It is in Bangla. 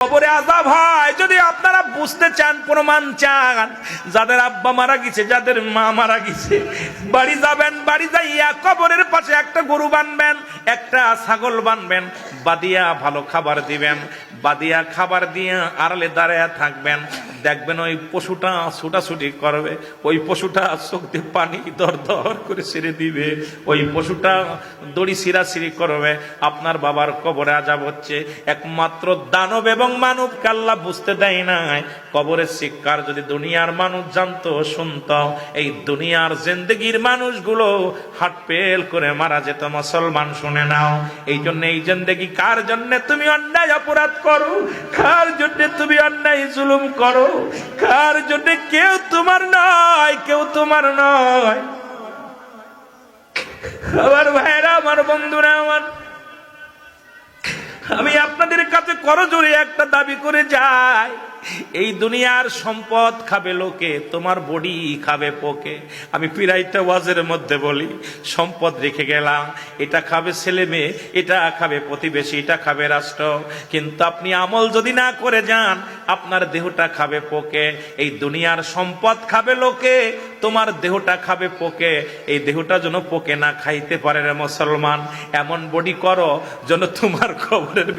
কবরে আজাব হয়, যদি আপনারা বুঝতে চান, প্রমাণ চান, যাদের আব্বা মারা গেছে, যাদের মা মারা গেছে, বাড়ি যাবেন, বাড়ি যাইয়া কবরের পাশে একটা গরু বানবেন একটা ছাগল বানবেন, বাদিয়া ভালো খাবার দিবেন। বাদিয়া খাবার দিয়ে আড়ালে দাঁড়ায় থাকবেন। দেখবেন ওই পশুটা ছুটাছুটি করবে, ওই পশুটা দিয়ে পানি দর দর করে ছেড়ে দিবে। ওই পশুটা দড়ি সিরাসিরি করবে। আপনার বাবার কবরে আজাব হচ্ছে। একমাত্র দানব এবং মানব কাল্লা বুঝতে দেয় নাই। কবরের শিক্ষার যদি দুনিয়ার মানুষ জানতো, শুনত, এই দুনিয়ার জিন্দগির মানুষগুলো হাট পেল করে মারা যেত। মুসলমান শুনে নাও, এই জন্য এই জিন্দগি কার জন্য তুমি অন্যায় অপরাধ করো? কার জন্য তুমি অন্যায় জুলুম করো? কার জন্য কেউ তোমার নয়, কেউ তোমার নয়? আমার ভাইরা আমার বন্ধুরা, আমার আমি আপনাদের কাছে করজোরে একটা দাবি করে যাই এই দুনিয়ার সম্পদ খাবে লোকে, তোমার বডি খাবে পোকে। আমি পিরাইটা ওয়াজের মধ্যে বলি, সম্পদ রেখে গেলাম, এটা খাবে ছেলে মেয়ে, এটা খাবে প্রতিবেশী, এটা খাবে রাষ্ট্র। কিন্তু আপনি আমল যদি না করে যান, আপনার দেহটা খাবে পোকে। এই দুনিয়ার সম্পদ খাবে লোকে, তোমার দেহটা খাবে পোকে। এই দেহটা যেন পোকে না খাইতে পারে রে মুসলমান, এমন বডি করো যেন তোমার খবরের